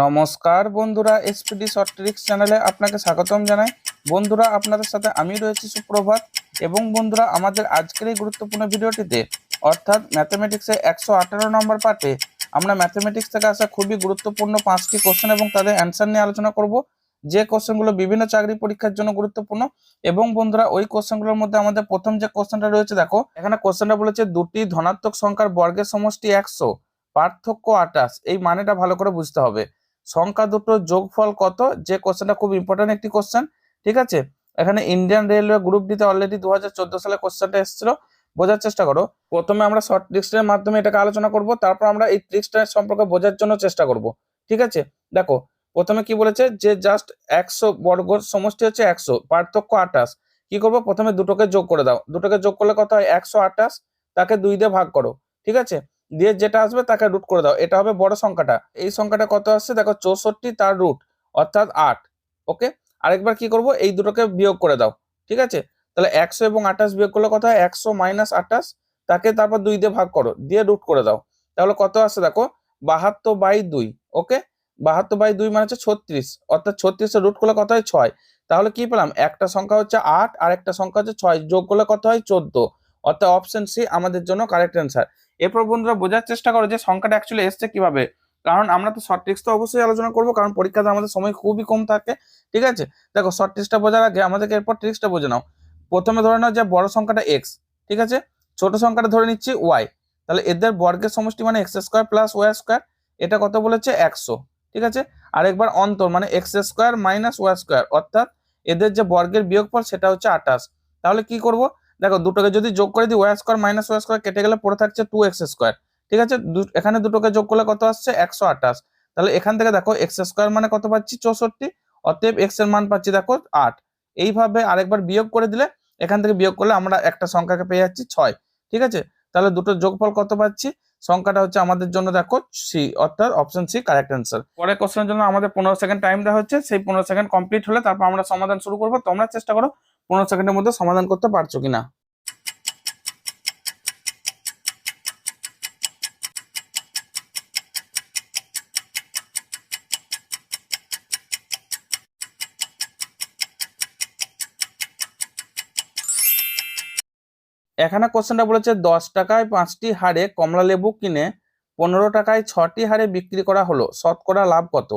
নমস্কার বন্ধুরা SPD short tricks চ্যানেলে আপনাকে স্বাগতম জানাই। বন্ধুরা, আপনাদের সাথে আমি রয়েছি সুপ্রভাত এবং বন্ধুরা, আমাদের আজকের এই গুরুত্বপূর্ণ ভিডিওটিতে, অর্থাৎ ম্যাথামেটিক্সে একশো আঠারো নম্বর পার্টে আমরা ম্যাথামেটিক্স থেকে আসা খুবই গুরুত্বপূর্ণ পাঁচটি কোশ্চেন এবং তাদের অ্যান্সার নিয়ে আলোচনা করব। যে কোশ্চেনগুলো বিভিন্ন চাকরি পরীক্ষার জন্য গুরুত্বপূর্ণ এবং বন্ধুরা, ওই কোশ্চেনগুলোর মধ্যে আমাদের প্রথম যে কোশ্চেনটা রয়েছে, দেখো, এখানে কোশ্চেনটা বলেছে দুটি ধনাত্মক সংখ্যার বর্গের সমষ্টি একশো, পার্থক্য আটাশ এই মানেটা ভালো করে বুঝতে হবে। সংখ্যা দুটোর যোগফল কত? যে কোশ্চেনটা খুব ইম্পর্টেন্ট একটি কোশ্চেন ঠিক আছে? এখানে ইন্ডিয়ান রেলওয়ে গ্রুপ ডিতে অলরেডি দু হাজার চোদ্দ সালে কোশ্চেনটা এসেছিল। বোঝার চেষ্টা করো। প্রথমে আমরা শর্ট ট্রিক্সের মাধ্যমে এটাকে আলোচনা করব, তারপর আমরা এই ট্রিক্সটা সম্পর্কে বোঝার জন্য চেষ্টা করব, ঠিক আছে? দেখো, প্রথমে কি বলেছে? যে জাস্ট একশো বর্গ সমষ্টি হচ্ছে একশো, পার্থক্য আটাশ কি করব? প্রথমে দুটোকে যোগ করে দাও। দুটোকে যোগ করলে কত হয়? একশো আটাশ তাকে দুই দিয়ে ভাগ করো, ঠিক আছে? দিয়ে যেটা আসবে তাকে রুট করে দাও। এটা হবে বড় সংখ্যাটা। এই সংখ্যাটা কত আসছে? দেখো চৌষট্টি তার রুট অর্থাৎ আট। ওকে আরেকবার কি করব? এই দুটোকে বিয়োগ করে দাও। ঠিক আছে? তাহলে একশো এবং আঠাশ বিয়োগ করলে হয়? একশো মাইনাস আঠাশ। তাকে তারপর দুই দিয়ে ভাগ করো। দিয়ে রুট করে দাও। তাহলে কত আসছে দেখো? বাহাত্তর বাই দুই। ওকে বাহাত্তর বাই দুই মানে হচ্ছে ছত্রিশ। অর্থাৎ ছত্রিশে রুট করলে কত হয়? ছয়। তাহলে কি পেলাম? একটা সংখ্যা হচ্ছে আট আর একটা সংখ্যা হচ্ছে ছয়। যোগ করলে কত হয়? চোদ্দ। অর্থাৎ অপশন সি আমাদের জন্য কারেক্ট অ্যান্সার এরপর বন্ধুরা বোঝার চেষ্টা করো যে সংখ্যাটা অ্যাকচুয়ালি এসছে কীভাবে। কারণ আমরা তো শর্ট ট্রিক্স তো অবশ্যই আলোচনা করব, কারণ পরীক্ষাতে আমাদের সময় খুবই কম থাকে, ঠিক আছে? দেখো শর্ট ট্রিক্সটা বোঝার আগে আমাদেরকে এরপর ট্রিক্সটা বোঝে নাও। প্রথমে ধরে নাও যে বড় সংখ্যাটা এক্স ঠিক আছে? ছোট সংখ্যাটা ধরে নিচ্ছি ওয়াই তাহলে এদের বর্গের সমষ্টি মানে X square plus Y square এটা কত বলেছে? একশো, ঠিক আছে? আরেকবার অন্তর মানে X square minus Y square অর্থাৎ এদের যে বর্গের বিয়োগফল সেটা হচ্ছে আঠাশ। তাহলে কি করব? দেখো, দুটোকে যদি যোগ করে দিই Y square minus Y square কেটে গেলে পড়ে থাকছে টু এক্স স্কোয়ার ঠিক আছে? এখানে দুটোকে যোগ করলে কত আসছে? একশো আঠাশ। তাহলে এখান থেকে দেখো এক্স স্কোয়ার মানে কত পাচ্ছি? চৌষট্টি। অতএব এক্সের মান পাচ্ছি দেখো, আট। এইভাবে আরেকবার বিয়োগ করে দিলে, এখান থেকে বিয়োগ করলে আমরা একটা সংখ্যাকে পেয়ে যাচ্ছি ছয়, ঠিক আছে? তাহলে দুটোর যোগফল কত পাচ্ছি? সংখ্যাটা হচ্ছে আমাদের জন্য দেখো সি অর্থাৎ অপশন সি কারেক্ট অ্যান্সার পরের কোশ্চেনের জন্য আমাদের পনেরো সেকেন্ড টাইম দেওয়া হচ্ছে, সেই পনেরো সেকেন্ড কমপ্লিট হলে তারপর আমরা সমাধান শুরু করব। তোমরা চেষ্টা করো পনেরো সেকেন্ডের মধ্যে সমাধান করতে পারছ কিনা? এখানে কোশ্চেনটা বলেছে, দশ টাকায় পাঁচটি হারে কমলা লেবু কিনে পনেরো টাকায় ছটি হারে বিক্রি করা হলো, শতকরা লাভ কত?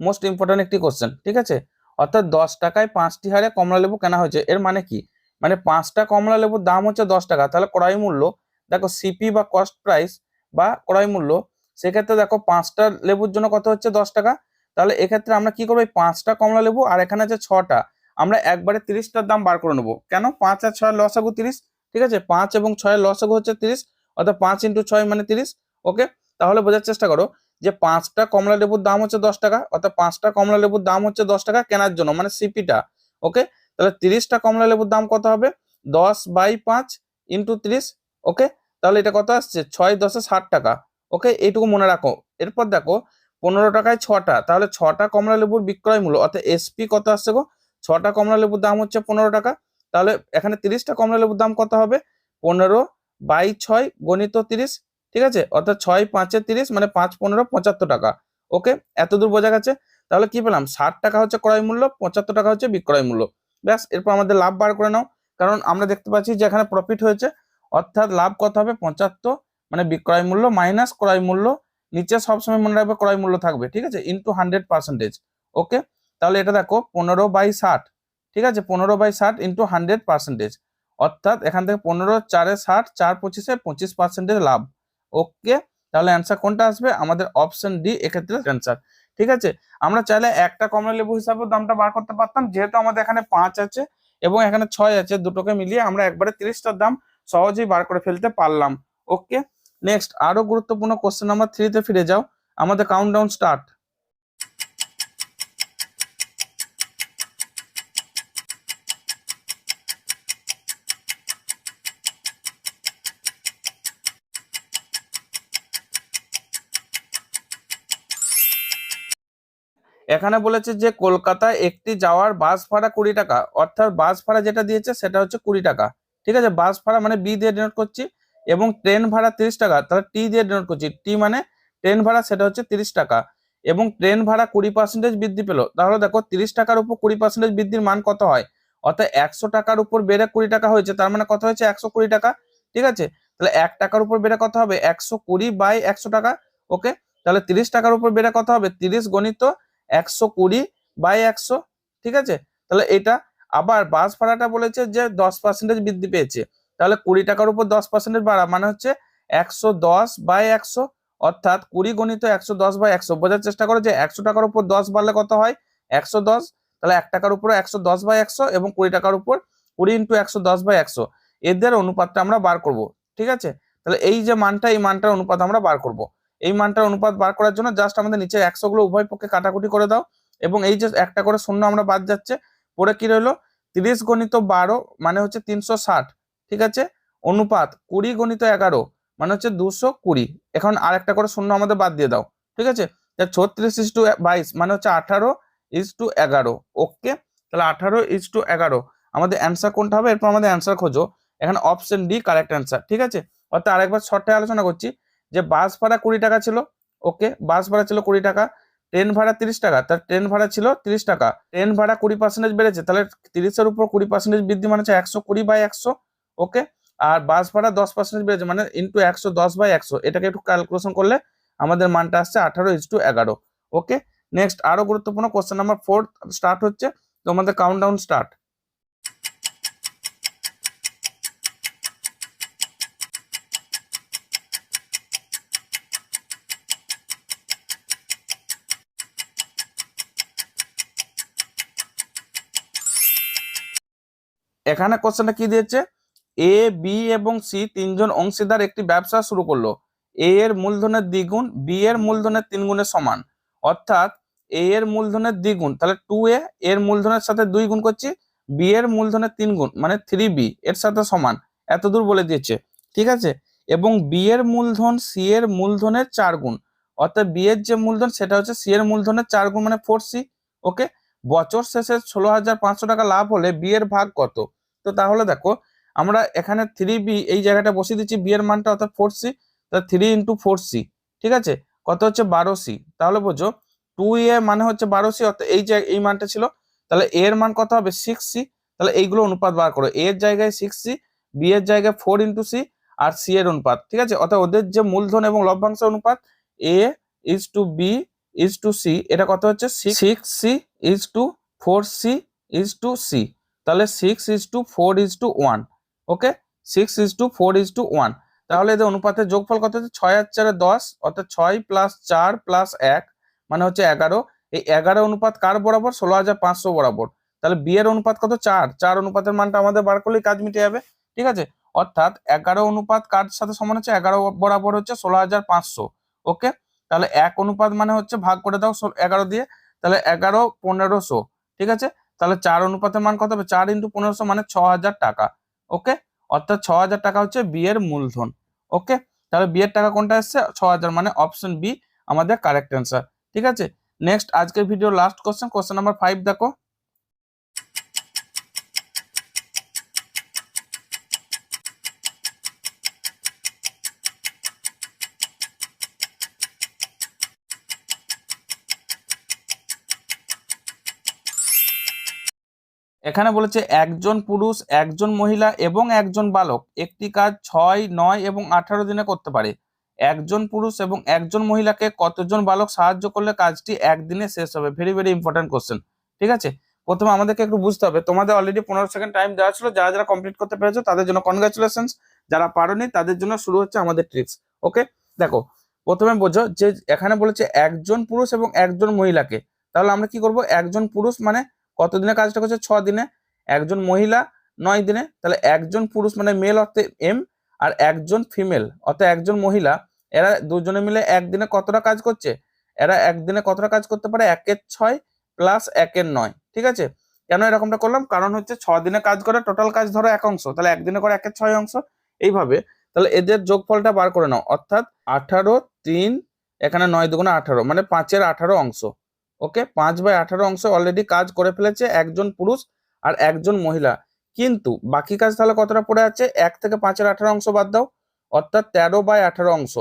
মোস্ট ইম্পর্টেন্ট একটি কোশ্চেন ঠিক আছে? অর্থাৎ দশ টাকায় পাঁচটি হারে কমলা লেবু কেনা হয়েছে। এর মানে কি? মানে পাঁচটা কমলা লেবুর দাম হচ্ছে দশ টাকা। তাহলে ক্রয় মূল্য, দেখো সিপি বা কস্ট প্রাইস বা ক্রয় মূল্য, সেক্ষেত্রে দেখো পাঁচটা লেবুর জন্য কত হচ্ছে দশ টাকা? তাহলে এক্ষেত্রে আমরা কি করব? এই পাঁচটা কমলা লেবু আর এখানে আছে ছটা। আমরা একবারে তিরিশটার দাম বার করে নেব। কেন? পাঁচ আর ছয় লসাগু তিরিশ, ঠিক আছে? পাঁচ এবং ছয়ের লসাগু হচ্ছে তিরিশ, অর্থাৎ পাঁচ ইন্টু ছয় মানে তিরিশ, ওকে? তাহলে বোঝার চেষ্টা করো যে পাঁচটা কমলা লেবুর দাম হচ্ছে দশ টাকা, অর্থাৎ পাঁচটা কমলা লেবুর দাম হচ্ছে দশ টাকা কেনার জন্য মানে সিপিটা ওকে তাহলে তিরিশটা কমলা লেবুর দাম কত হবে? দশ বাই পাঁচ ইন্টু তিরিশ ওকে তাহলে এটা কত আসছে? ছয় দশে ষাট টাকা ওকে এইটুকু মনে রাখো। এরপর দেখো, পনেরো টাকায় ছটা, তাহলে ছটা কমলা লেবুর বিক্রয় মূল্য, অর্থাৎ এসপি কত আসছে গো? ছটা কমলা লেবুর দাম হচ্ছে পনেরো টাকা, তাহলে এখানে তিরিশটা কমলা লেবুর দাম কত হবে? পনেরো বাই ছয় গণিত তিরিশ ঠিক আছে? অর্থাৎ ছয়, পাঁচে তিরিশ মানে পাঁচ, পনেরো, পঁচাত্তর টাকা। ওকে? এত দূর বোঝা গেছে? তাহলে কি পেলাম? ষাট টাকা হচ্ছে ক্রয় মূল্য, পঁচাত্তর টাকা হচ্ছে বিক্রয় মূল্য। ব্যাস, এরপর আমাদের লাভ বার করে নাও। কারণ আমরা দেখতে পাচ্ছি যে এখানে প্রফিট হয়েছে। অর্থাৎ লাভ কত হবে? পঁচাত্তর মানে বিক্রয় মূল্য মাইনাস ক্রয় মূল্য। নিচে সবসময় মনে রাখবে ক্রয় মূল্য থাকবে, ঠিক আছে? Into hundred percentage okay? তাহলে এটা দেখো, পনেরো বাই ষাট, ঠিক আছে? পনেরো বাই ষাট ইন্টু হান্ড্রেড পার্সেন্টেজ অর্থাৎ এখান থেকে পনেরো, চারে ষাট, চার পঁচিশে পঁচিশ পার্সেন্টেজ লাভ। ওকে, তাহলে অ্যান্সার কোনটা আসবে? আমাদের অপশন ডি এক্ষেত্রে অ্যান্সার ঠিক আছে? আমরা চাইলে একটা কমলা লেবু হিসাবে দামটা বার করতে পারতাম, যেহেতু আমাদের এখানে পাঁচ আছে এবং এখানে ছয় আছে, দুটোকে মিলিয়ে আমরা একবারে তিরিশটার দাম সহজেই বার করে ফেলতে পারলাম। ওকে নেক্সট আরও গুরুত্বপূর্ণ কোশ্চেন নাম্বার থ্রিতে ফিরে যাও। আমাদের কাউন্টডাউন স্টার্ট এখানে বলেছে যে কলকাতায় একটি যাওয়ার বাস ভাড়া কুড়ি টাকা, অর্থাৎ বাস ভাড়া যেটা দিয়েছে সেটা হচ্ছে কুড়ি টাকা। ঠিক আছে? বাস ভাড়া মানে বি দিয়ে ডিনোট করছি এবং ট্রেন ভাড়া তিরিশ টাকা, তাহলে টি দিয়ে ডিনোট করছি। টি মানে ট্রেন ভাড়া সেটা হচ্ছে তিরিশ টাকা এবং ট্রেন ভাড়া কুড়ি পার্সেন্টেজ বৃদ্ধি পেল। তাহলে দেখো, তিরিশ টাকার উপর কুড়ি পার্সেন্টেজ বৃদ্ধির মান কত হয়? অর্থাৎ একশো টাকার উপর বেড়ে কুড়ি টাকা হয়েছে, তার মানে কত হয়েছে? একশো কুড়ি টাকা। ঠিক আছে? তাহলে এক টাকার উপর বেড়ে কত হবে? একশো কুড়ি বাই একশো টাকা। ওকে? তাহলে তিরিশ টাকার উপর বেড়ে কত হবে? তিরিশ গণিত একশো কুড়ি বাই একশো, ঠিক আছে? তাহলে এটা আবার বাস ভাড়াটা বলেছে যে দশ পার্সেন্টেজ বৃদ্ধি পেয়েছে। তাহলে কুড়ি টাকার উপর দশ পার্সেন্টেজ বাড়া মানে হচ্ছে একশো দশ বাই একশো, অর্থাৎ কুড়ি গণিত একশো দশ বাই একশো। বোঝার চেষ্টা করো যে একশো টাকার উপর দশ বাড়লে কত হয়? একশো দশ, তাহলে এক টাকার উপর একশো দশ বাই একশো এবং কুড়ি টাকার উপর কুড়ি ইন্টু একশো দশ বাই একশো। এদের অনুপাতটা আমরা বার করব, ঠিক আছে? তাহলে এই যে মানটা, এই মানটার অনুপাত আমরা বার করব। এই মানটার অনুপাত বার করার জন্য জাস্ট আমাদের নিচে একশো গুলো উভয় পক্ষে কাটাকুটি করে দাও। এবং এই যে একটা করে শূন্য আমরা বাদ যাচ্ছে, পরে কি রইল? তিরিশ গণিত বারো মানে হচ্ছে তিনশো ষাট, ঠিক আছে? অনুপাত কুড়ি গণিত এগারো মানে হচ্ছে দুশো কুড়ি। এখন আর একটা করে শূন্য আমাদের বাদ দিয়ে দাও, ঠিক আছে? ছত্রিশ ইস টু বাইশ মানে হচ্ছে আঠারো ইস টু এগারো, ওকে? তাহলে আঠারো ইস টু এগারো, আমাদের অ্যান্সার কোনটা হবে? এরপর আমাদের অ্যান্সার খোঁজো। এখানে অপশন ডি কারেক্ট অ্যান্সার ঠিক আছে? অর্থাৎ আরেকবার শর্টে আলোচনা করছি। যে বাস ভাড়া কুড়ি টাকা ছিল ওকে বাস ভাড়া ছিল কুড়ি টাকা ট্রেন ভাড়া তিরিশ টাকা, তার ট্রেন ভাড়া ছিল তিরিশ টাকা ট্রেন ভাড়া কুড়ি পার্সেন্টেজ বেড়েছে, তাহলে তিরিশের উপর কুড়ি পার্সেন্টেজ বৃদ্ধি মানে হচ্ছে একশো কুড়ি বাই একশো ওকে আর বাস ভাড়া দশ পার্সেন্টেজ বেড়েছে মানে ইন্টু একশো দশ বাই একশো, এটাকে একটু ক্যালকুলেশন করলে আমাদের মানটা আসছে আঠারো ইস টু এগারো ওকে নেক্সট আরও গুরুত্বপূর্ণ কোশ্চেন নাম্বার ফোর স্টার্ট হচ্ছে, তোমাদের কাউন্টডাউন স্টার্ট এখানে কোশ্চেনটা কি দিয়েছে? এ বি এবং সি তিনজন অংশীদার একটি ব্যবসা শুরু করল। এ এর মূলধনের দ্বিগুণ বি এর মূলধনের তিন গুণের সমান। অর্থাৎ এ এর মূলধনের দ্বিগুণ, তাহলে টু এ এর মূলধনের সাথে দুই গুণ করছি বি এর মূলধনের তিন গুণ মানে থ্রি বি এর সাথে সমান। এত দূর বলে দিয়েছে, ঠিক আছে? এবং বি এর মূলধন সি এর মূলধনের চার গুণ। অর্থাৎ বি এর যে মূলধন, সেটা হচ্ছে সি এর মূলধনের চার গুণ মানে ফোর সি ওকে বছর শেষে ষোলো হাজার পাঁচশো টাকা লাভ হলে বিয়ের ভাগ কত? তো তাহলে দেখো, আমরা এখানে থ্রি বি এই জায়গাটা বসিয়ে দিচ্ছি, বিয়ের মানটা অর্থাৎ ফোর সি তাহলে থ্রি ইন্টু ফোর সি ঠিক আছে? কত হচ্ছে? বারো সি তাহলে বোঝো টু এ মানে হচ্ছে বারো সি অর্থাৎ এই যে এই মানটা ছিল, তাহলে এর মান কত হবে? সিক্স সি তাহলে এইগুলো অনুপাত বার করো এর জায়গায় সিক্স সি বি এর জায়গায় ফোর ইন্টু সি আর সি এর অনুপাত, ঠিক আছে? অর্থাৎ ওদের যে মূলধন এবং লভ্যাংশ অনুপাত A is to B is to C এটা কত হচ্ছে? Six C is to four C is to C তাহলে six is to four is to one okay six is to four is to one তাহলে এদের অনুপাতের যোগফল কত হচ্ছে? ছয় আর চারে দশ অর্থাৎ ছয় প্লাস চার প্লাস এক মানে হচ্ছে এগারো। এই এগারো অনুপাত কার বরাবর? ষোলো হাজার পাঁচশো বরাবর। তাহলে বিয়ের অনুপাত কত? চার। চার অনুপাতের মানটা আমাদের বার করলেই কাজ মিটে যাবে ঠিক আছে? অর্থাৎ এগারো অনুপাত কার সাথে সমান হচ্ছে? এগারো বরাবর হচ্ছে ষোলো হাজার পাঁচশো ওকে তাহলে এক অনুপাত মানে হচ্ছে ভাগ করে দাও এগারো দিয়ে, তাহলে এগারো পনেরোশো, ঠিক আছে? তাহলে চার অনুপাতের মান কত হবে? চার ইন্টু পনেরোশো মানে ছ হাজার টাকা, ওকে? অর্থাৎ ছ হাজার টাকা হচ্ছে বিয়ের মূলধন, ওকে? তাহলে বিয়ের টাকা কোনটা এসছে? ছ হাজার মানে অপশন বি আমাদের কারেক্ট অ্যান্সার ঠিক আছে? নেক্সট আজকের video last question question number five দেখো। এখানে বলেছে একজন পুরুষ, একজন মহিলা এবং একজন বালক। একটি কাজ ছয়, নয় এবং আঠারো দিনে করতে পারে। একজন পুরুষ এবং একজন মহিলাকে কতজন বালক সাহায্য করলে কাজটি একদিনে শেষ হবে? ভেরি ভেরি ইম্পর্টেন্ট কোশ্চেন ঠিক আছে? প্রথমে আমাদেরকে একটু বুঝতে হবে। তোমাদের অলরেডি পনেরো সেকেন্ড টাইম দেওয়া ছিল। যারা যারা কমপ্লিট করতে পেরেছ, তাদের জন্য কনগ্রাচুলেশন যারা পারোনি, তাদের জন্য শুরু হচ্ছে আমাদের ট্রিক্স ওকে দেখো, প্রথমে বোঝো যে, এখানে বলেছে একজন পুরুষ এবং একজন মহিলাকে। তাহলে আমরা কি করব? একজন পুরুষ মানে কত দিনে কাজটা করছে? ছ দিনে। একজন মহিলা, নয় দিনে। তাহলে একজন পুরুষ মানে মেল অর্থে এম আর একজন ফিমেল অর্থাৎ একজন মহিলা, এরা দুজনে মিলে একদিনে কতটা কাজ করছে? এরা একদিনে কতটা কাজ করতে পারে? একের ছয় প্লাস একের নয়। ঠিক আছে? কেন এরকমটা করলাম? কারণ হচ্ছে ছ দিনে কাজ করে টোটাল কাজ ধরো এক অংশ। তাহলে একদিনে করে একের ছয় অংশ। এইভাবে তাহলে এদের যোগফলটা বার করে নাও। অর্থাৎ আঠারো, তিন, এখানে নয় দুগুণে আঠারো মানে পাঁচের আঠারো অংশ। ওকে? পাঁচ বাই আঠারো অংশ অলরেডি কাজ করে ফেলেছে একজন পুরুষ আর একজন মহিলা। কিন্তু বাকি কাজ তাহলে কতটা পড়ে আছে? এক থেকে পাঁচের আঠারো অংশ বাদ দাও, অর্থাৎ তেরো বাই আঠারো অংশ।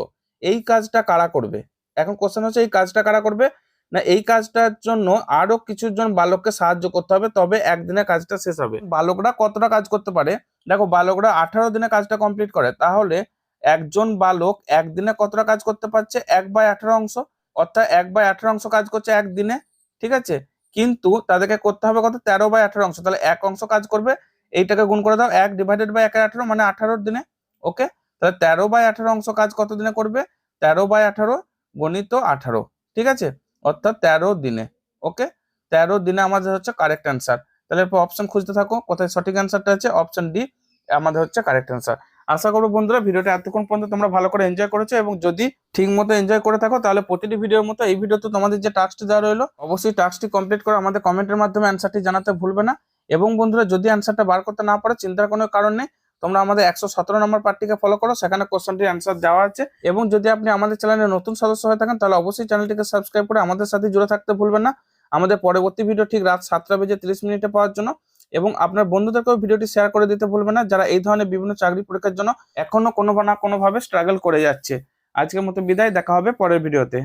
এই কাজটা কারা করবে? এখন কোশ্চেন হচ্ছে, এই কাজটা কারা করবে? না, এই কাজটার জন্য আরও কিছু জন বালককে সাহায্য করতে হবে, তবে একদিনে কাজটা শেষ হবে। বালকরা কতটা কাজ করতে পারে? দেখো, বালকরা আঠারো দিনে কাজটা কমপ্লিট করে। তাহলে একজন বালক একদিনে কতটা কাজ করতে পারছে? এক বাই আঠারো অংশ। অর্থাৎ এক বাই আঠারো অংশ কাজ করছে একদিনে ঠিক আছে? কিন্তু তাদেরকে করতে হবে কত? তেরো বাই আঠারো অংশ। তাহলে এক অংশ কাজ করবে, এইটাকে গুণ করে দাও, এক ডিভাইডেড বাই এক আঠারো মানে আঠারোর দিনে ওকে তাহলে তেরো বাই আঠারো অংশ কাজ কত দিনে করবে? তেরো বাই আঠারো গণিত আঠারো, ঠিক আছে? অর্থাৎ তেরো দিনে ওকে তেরো দিনে আমাদের হচ্ছে কারেক্ট অ্যান্সার তাহলে অপশন খুঁজতে থাকো, কোথায় সঠিক অ্যান্সারটা আছে? অপশন ডি আমাদের হচ্ছে কারেক্ট অ্যান্সার আশা করব বন্ধুরা ভিডিওটা এতক্ষণ পর্যন্ত তোমরা ভালো করে এনজয় করেছ এবং যদি ঠিক মতো এনজয় করে থাকো, তাহলে প্রতিটি ভিডিওর মতো এই ভিডিওতে তোমাদের যে টাস্কটি দেওয়া রইল, অবশ্যই টাস্কটি কমপ্লিট করে আমাদের কমেন্টের মাধ্যমে অ্যান্সারটি জানাতে ভুলবে না। এবং বন্ধুরা যদি অ্যান্সারটা বার করতে না পারো, চিন্তার কোনো কারণ নেই, তোমরা আমাদের একশো সতেরো নম্বর পার্টিকে ফলো করো, সেখানে কোশ্চেনটির অ্যান্সার দেওয়া আছে। এবং যদি আপনি আমাদের চ্যানেলের নতুন সদস্য হয়ে থাকেন, তাহলে অবশ্যই চ্যানেলটিকে সাবস্ক্রাইব করে আমাদের সাথে জুড়ে থাকতে ভুলবেন না। আমাদের পরবর্তী ভিডিও ঠিক রাত সাতটা বেজে তিরিশ মিনিটে পাওয়ার জন্য। এবং আপনার বন্ধুদেরকেও ভিডিওটি শেয়ার করে দিতে ভুলবেন না, যারা এই ধরনের বিভিন্ন চাকরি পরীক্ষার জন্য এখনও কোনো না কোনোভাবে স্ট্রাগল করে যাচ্ছে। আজকের মতো বিদায়, দেখা হবে পরের ভিডিওতে